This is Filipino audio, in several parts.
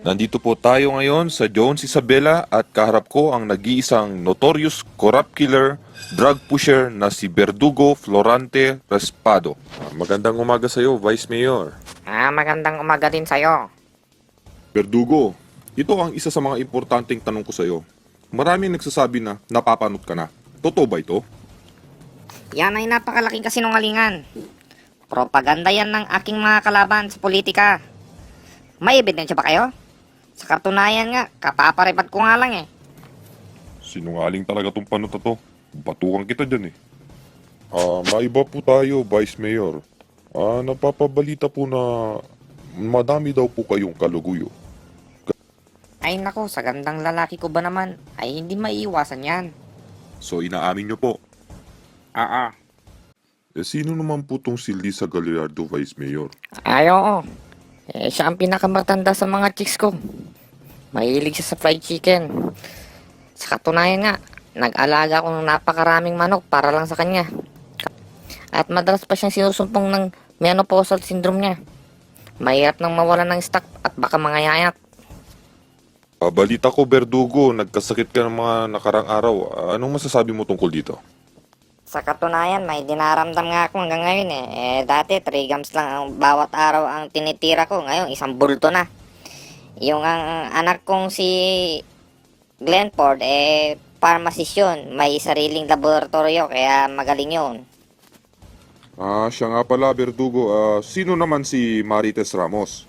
Nandito po tayo ngayon sa Jones Isabela at kaharap ko ang nag-iisang notorious corrupt killer, drug pusher na si Verdugo Florante Respado. Magandang umaga sa iyo, Vice Mayor. Ah, magandang umaga din sa'yo. Verdugo, ito ang isa sa mga importanteng tanong ko sa iyo. Maraming nagsasabi na napapanot ka na. Totoo ba ito? Yan ay napakalaking kasinungalingan. Propaganda yan ng aking mga kalaban sa politika. May ebidensya ba kayo? Sa katunayan nga, kapaparipat ko nga lang eh. Sinungaling talaga tong panot na to. Batukan kita dyan eh. Ah, maiba po tayo, Vice Mayor. Ah, napapabalita po na madami daw po kayong kaluguyo. Ay nako, sa gandang lalaki ko ba naman, ay hindi maiiwasan yan. So inaamin nyo po. Oo. Eh sino naman po tong si Lisa Gallardo, Vice Mayor? Ay oo. Eh, siya ang pinakamatanda sa mga chicks ko. Mahilig siya sa fried chicken. Sa katunayan nga, nag-alaga ako ng napakaraming manok para lang sa kanya. At madalas pa siyang sinusumpong ng menopausal syndrome niya. Mahirap nang mawalan ng stock at baka mangayayat. Ah, balita ko, Berdugo, nagkasakit ka ng mga nakarang araw. Ah, anong masasabi mo tungkol dito? Sa katunayan, may dinaramdam nga ako hanggang ngayon eh. Eh, dati 3 grams lang ang bawat araw ang tinitira ko. Ngayon, isang bulto na. Yung ang anak kong si Glenford, eh, pharmacist yun. May sariling laboratorio, kaya magaling yun. Ah, siya nga pala, Berdugo. Ah, sino naman si Marites Ramos?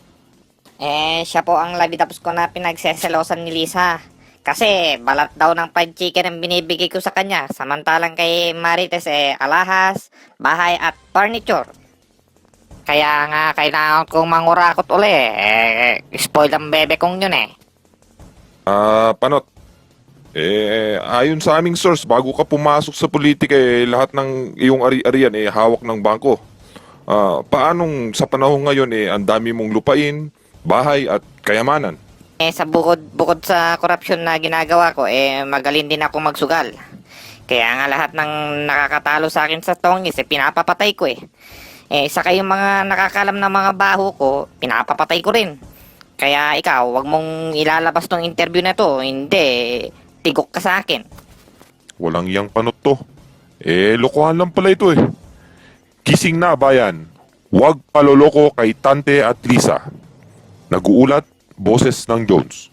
Eh, siya po ang labitapos ko na pinagseselosan ni Lisa. Kasi balat daw ng fried chicken ang binibigay ko sa kanya. Samantalang kay Marites eh, alahas, bahay at furniture. Kaya nga kailangan kong mangurakot uli eh. Spoil ang bebe kong yun eh. Ah, panot. Eh, ayon sa aming source, bago ka pumasok sa politika, eh, lahat ng iyong ari-arian eh, hawak ng bangko. Ah, paanong sa panahon ngayon eh, ang dami mong lupain, bahay at kayamanan? Eh, sa bukod, bukod sa korupsyon na ginagawa ko, eh, magaling din ako magsugal. Kaya nga lahat ng nakakatalo sa akin sa tongis, eh, pinapapatay ko eh. Eh, saka yung mga nakakalam ng mga baho ko, pinapapatay ko rin. Kaya ikaw, wag mong ilalabas tong interview na to. Hindi, tigok ka sa akin. Walang iyang panot to. Eh, lokohan lang pala ito eh. Kising na, bayan. Huwag paloloko kay Tante at Lisa. Nag-uulat, boses Jones.